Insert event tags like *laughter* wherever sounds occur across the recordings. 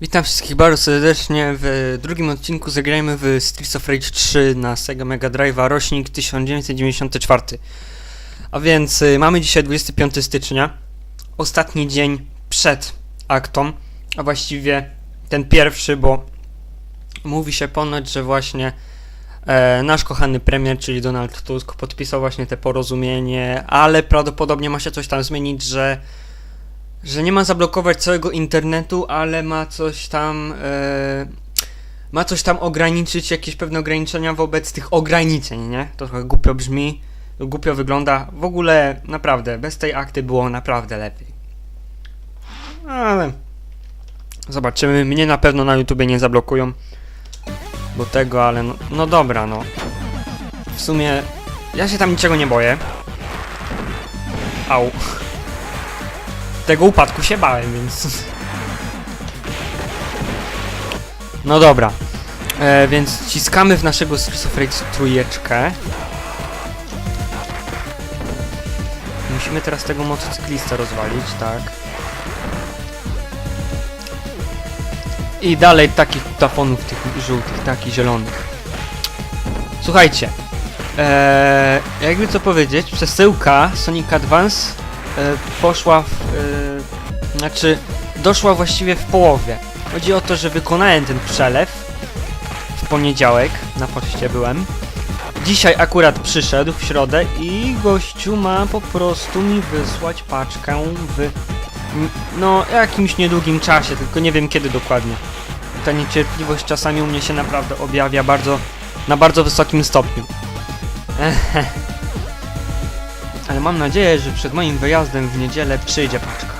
Witam wszystkich bardzo serdecznie. W drugim odcinku zagrajmy w Streets of Rage 3 na Sega Mega Drive'a rocznik 1994. A więc y, mamy dzisiaj 25 stycznia, ostatni dzień przed aktą, a właściwie ten pierwszy, bo mówi się ponoć, że właśnie e, nasz kochany premier, czyli Donald Tusk, podpisał właśnie te porozumienie, ale prawdopodobnie ma się coś tam zmienić, że że nie ma zablokować całego internetu, ale ma coś tam. E, ma coś tam ograniczyć, jakieś pewne ograniczenia wobec tych ograniczeń, nie? To trochę głupio brzmi, głupio wygląda. W ogóle, naprawdę, bez tej akty było naprawdę lepiej. Ale. Zobaczymy. Mnie na pewno na YouTubie nie zablokują. Bo tego, ale no, no dobra, no. W sumie. Ja się tam niczego nie boję. Au tego upadku się bałem, więc... No dobra. E, więc ciskamy w naszego Rage trójeczkę. Musimy teraz tego motocyklista rozwalić, tak. I dalej takich tafonów, tych żółtych, takich zielonych. Słuchajcie. Eee, jakby co powiedzieć, przesyłka Sonic Advance e, poszła w... E, znaczy, doszła właściwie w połowie. Chodzi o to, że wykonałem ten przelew w poniedziałek, na poczcie byłem. Dzisiaj akurat przyszedł w środę i gościu ma po prostu mi wysłać paczkę w no jakimś niedługim czasie, tylko nie wiem kiedy dokładnie. Ta niecierpliwość czasami u mnie się naprawdę objawia bardzo na bardzo wysokim stopniu. Ehe. Ale mam nadzieję, że przed moim wyjazdem w niedzielę przyjdzie paczka.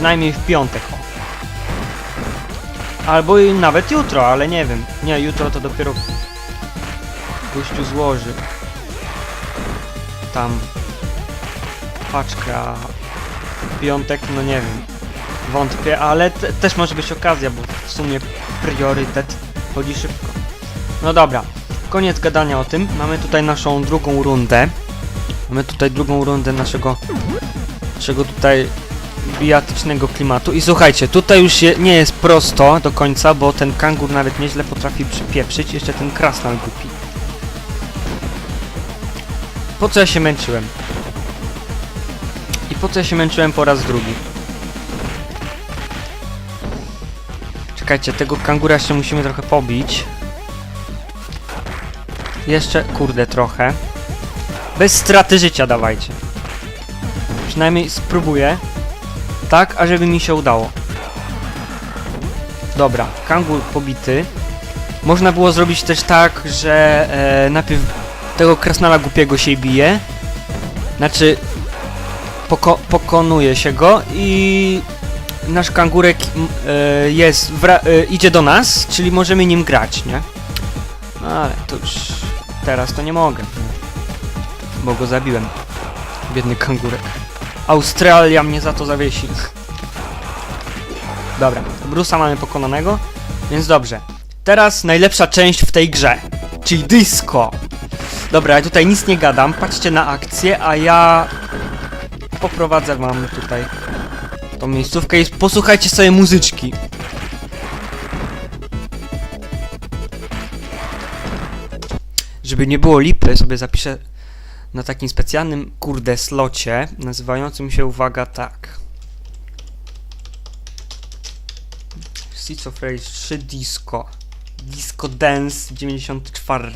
Przynajmniej w piątek. O. Albo i nawet jutro, ale nie wiem. Nie, jutro to dopiero gościu złoży. Tam paczkę, a piątek, no nie wiem. Wątpię, ale te, też może być okazja, bo w sumie priorytet chodzi szybko. No dobra, koniec gadania o tym. Mamy tutaj naszą drugą rundę. Mamy tutaj drugą rundę naszego, naszego tutaj bijatycznego klimatu. I słuchajcie, tutaj już je, nie jest prosto do końca, bo ten kangur nawet nieźle potrafi przypieprzyć. Jeszcze ten krasnal głupi. Po co ja się męczyłem? I po co ja się męczyłem po raz drugi? Czekajcie, tego kangura jeszcze musimy trochę pobić. Jeszcze, kurde, trochę. Bez straty życia dawajcie. Przynajmniej spróbuję. Tak, ażeby mi się udało. Dobra, kangur pobity. Można było zrobić też tak, że e, najpierw tego krasnala głupiego się bije. Znaczy, poko pokonuje się go i nasz kangurek e, jest, e, idzie do nas, czyli możemy nim grać, nie? No ale to już teraz to nie mogę bo go zabiłem. Biedny kangurek. Australia mnie za to zawiesi. Dobra, Brusa mamy pokonanego, więc dobrze. Teraz najlepsza część w tej grze, czyli disco. Dobra, ja tutaj nic nie gadam, patrzcie na akcję, a ja poprowadzę wam tutaj tą miejscówkę i posłuchajcie sobie muzyczki. Żeby nie było lipy, sobie zapiszę na takim specjalnym, kurde, slocie, nazywającym się, uwaga, tak. Streets of Rage 3 Disco. Disco Dance 94.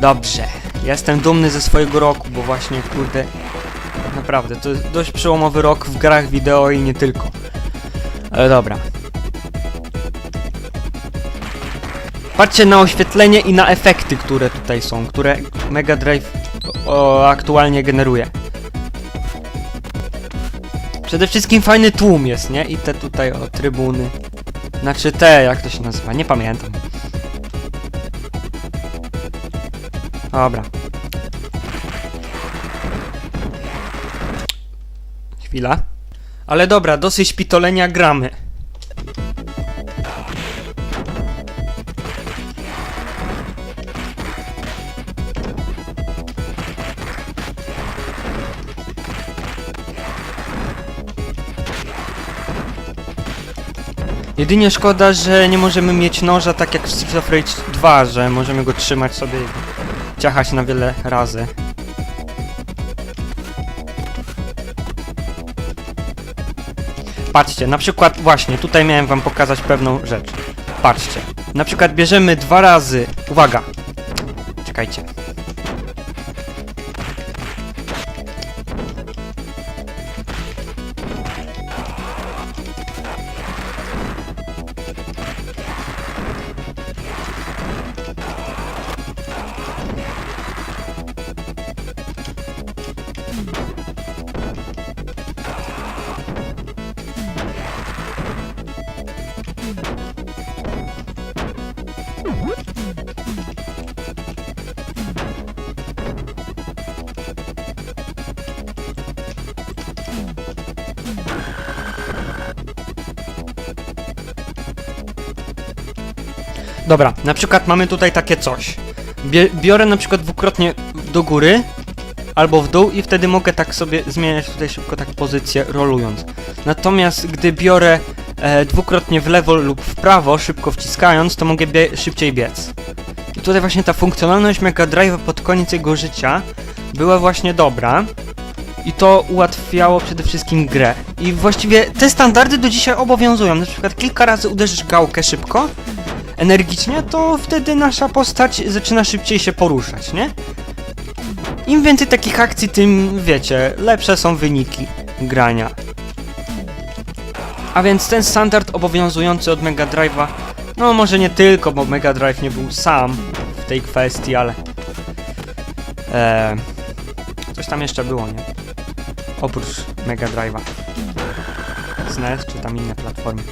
Dobrze. Jestem dumny ze swojego roku, bo właśnie, kurde, naprawdę, to jest dość przełomowy rok w grach wideo i nie tylko. Ale dobra. Patrzcie na oświetlenie i na efekty, które tutaj są, które Mega Drive o, aktualnie generuje. Przede wszystkim fajny tłum jest, nie? I te tutaj o trybuny. Znaczy te, jak to się nazywa, nie pamiętam. Dobra. Chwila. Ale dobra, dosyć pitolenia gramy. Jedynie szkoda, że nie możemy mieć noża tak jak w Street of Rage 2, że możemy go trzymać sobie i ciachać na wiele razy. Patrzcie, na przykład właśnie, tutaj miałem wam pokazać pewną rzecz. Patrzcie, na przykład bierzemy dwa razy, uwaga, czekajcie. Dobra, na przykład mamy tutaj takie coś. Biorę na przykład dwukrotnie do góry albo w dół i wtedy mogę tak sobie zmieniać tutaj szybko tak pozycję rolując. Natomiast gdy biorę e, dwukrotnie w lewo lub w prawo, szybko wciskając, to mogę bie szybciej biec. I tutaj właśnie ta funkcjonalność Mega Drive pod koniec jego życia była właśnie dobra. I to ułatwiało przede wszystkim grę. I właściwie te standardy do dzisiaj obowiązują. Na przykład kilka razy uderzysz gałkę szybko, energicznie, to wtedy nasza postać zaczyna szybciej się poruszać, nie? Im więcej takich akcji, tym wiecie, lepsze są wyniki grania. A więc ten standard obowiązujący od Mega Drive'a, no może nie tylko, bo Mega Drive nie był sam w tej kwestii, ale e, coś tam jeszcze było, nie? Oprócz Mega Drive'a. SNES czy tam inne platformy.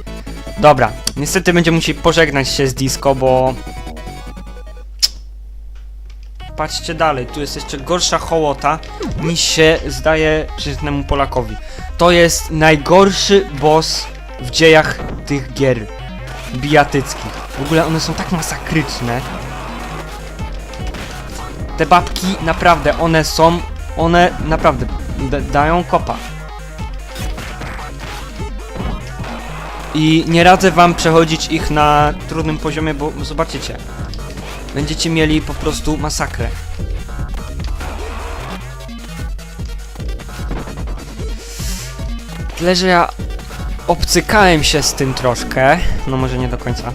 Dobra, niestety będziemy musieli pożegnać się z disco, bo... Patrzcie dalej, tu jest jeszcze gorsza hołota niż się zdaje przeciętnemu Polakowi. To jest najgorszy boss w dziejach tych gier bijatyckich. W ogóle one są tak masakryczne. Te babki, naprawdę, one są... One naprawdę da- dają kopa. I nie radzę wam przechodzić ich na trudnym poziomie, bo zobaczycie. Będziecie mieli po prostu masakrę. Tyle, że ja obcykałem się z tym troszkę. No może nie do końca.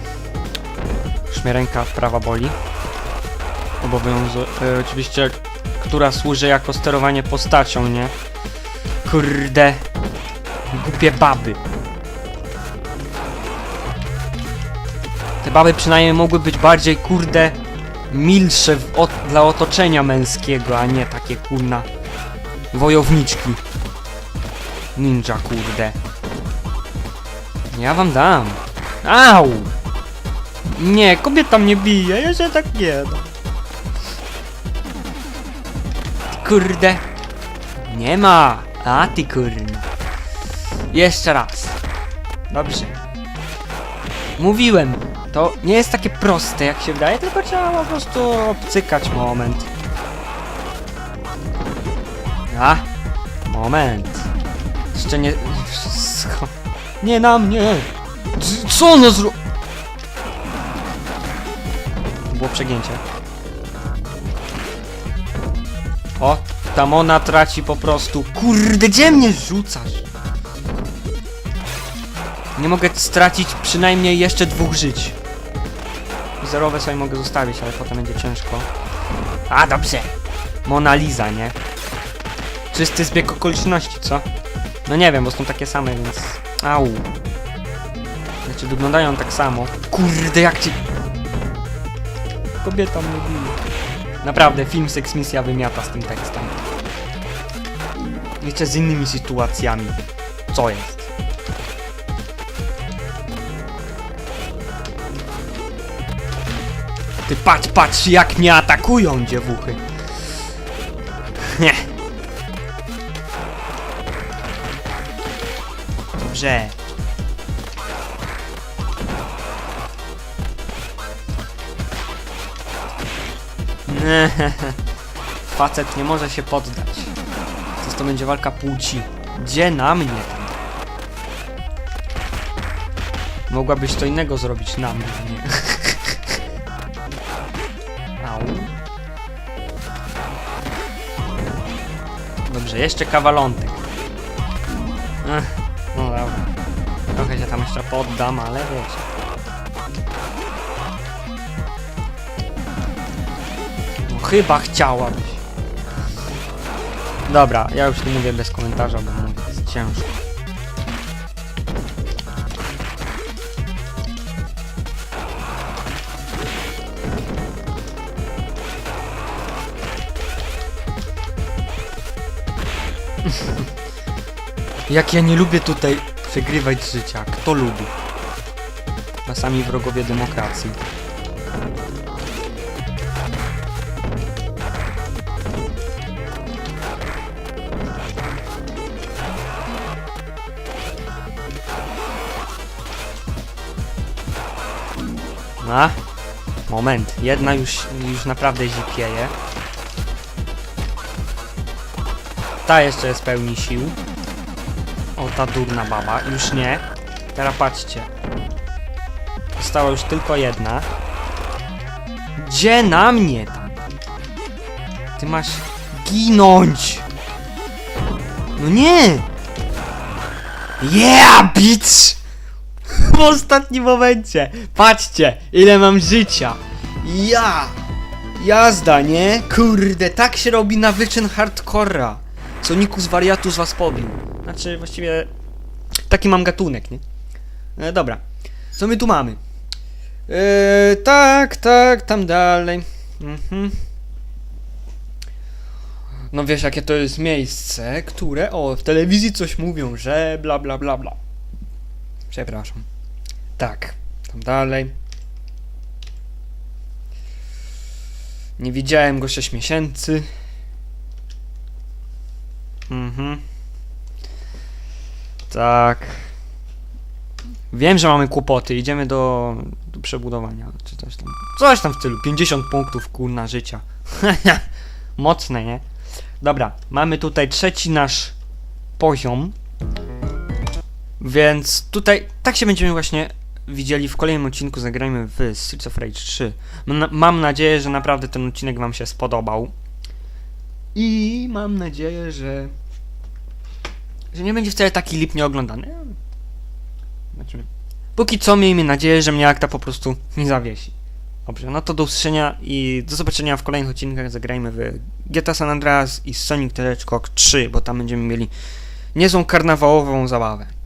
Już mnie ręka prawa boli. Obowiązu... E, oczywiście, która służy jako sterowanie postacią, nie? Kurde. Głupie baby. Te baby przynajmniej mogły być bardziej, kurde, milsze w dla otoczenia męskiego, a nie takie, kurna, wojowniczki. Ninja, kurde. Ja wam dam. Au! Nie, kobieta mnie bije, ja się tak nie dam. Kurde. Nie ma. A ty kurna. Jeszcze raz. Dobrze. Mówiłem, to nie jest takie proste jak się wydaje, tylko trzeba po prostu obcykać moment. A, moment. Jeszcze nie... Wszystko. Nie na mnie! Co ono zro... Było przegięcie. O, tam ona traci po prostu... Kurde, gdzie mnie rzucasz? Nie mogę stracić przynajmniej jeszcze dwóch żyć. Zerowe sobie mogę zostawić, ale potem będzie ciężko. A, dobrze. Mona Lisa, nie? Czysty zbieg okoliczności, co? No nie wiem, bo są takie same, więc... Au. Znaczy, wyglądają tak samo. Kurde, jak ci... Kobieta mnie. Naprawdę, film Sex Misja wymiata z tym tekstem. Jeszcze z innymi sytuacjami. Co jest? Ty patrz, patrz jak mnie atakują dziewuchy. Nie. Dobrze. *laughs* Facet nie może się poddać. Co to będzie walka płci? Gdzie na mnie? Mogłabyś to innego zrobić na mnie, *laughs* Dobrze, jeszcze kawalątek. Ech, no dobra. Trochę się tam jeszcze poddam, ale wiecie. No chyba chciałabyś. Dobra, ja już tu mówię bez komentarza, bo mówię, jest ciężko. *laughs* Jak ja nie lubię tutaj przegrywać życia. Kto lubi? A sami wrogowie demokracji. A? Moment, jedna już, już naprawdę zipieje. Ta jeszcze jest pełni sił. O, ta durna baba. Już nie. Teraz patrzcie. Została już tylko jedna. Gdzie na mnie tam? Ty masz ginąć! No nie! Yeah, bitch! W ostatnim momencie! Patrzcie, ile mam życia! Ja! Jazda, nie? Kurde, tak się robi na wyczyn hardcora. Wariatus was pobił. Znaczy, właściwie taki mam gatunek, nie? E, dobra. Co my tu mamy? E, tak, tak, tam dalej. Mhm. No wiesz, jakie to jest miejsce, które, o, w telewizji coś mówią, że bla bla bla bla. Przepraszam. Tak, tam dalej. Nie widziałem go 6 miesięcy. Mhm. Tak. Wiem, że mamy kłopoty. Idziemy do, do przebudowania, czy coś tam. Coś tam w stylu. 50 punktów kurna życia. *laughs* Mocne, nie? Dobra, mamy tutaj trzeci nasz poziom. Więc tutaj tak się będziemy właśnie widzieli w kolejnym odcinku. Zagrajmy w Streets of Rage 3. Mam, mam nadzieję, że naprawdę ten odcinek Wam się spodobał. I mam nadzieję, że. że nie będzie wcale taki lipnie oglądany. Znaczy, póki co miejmy nadzieję, że mnie akta po prostu nie zawiesi. Dobrze, no to do usłyszenia i do zobaczenia w kolejnych odcinkach. Zagrajmy w GTA San Andreas i Sonic the Hedgehog 3, bo tam będziemy mieli niezłą karnawałową zabawę.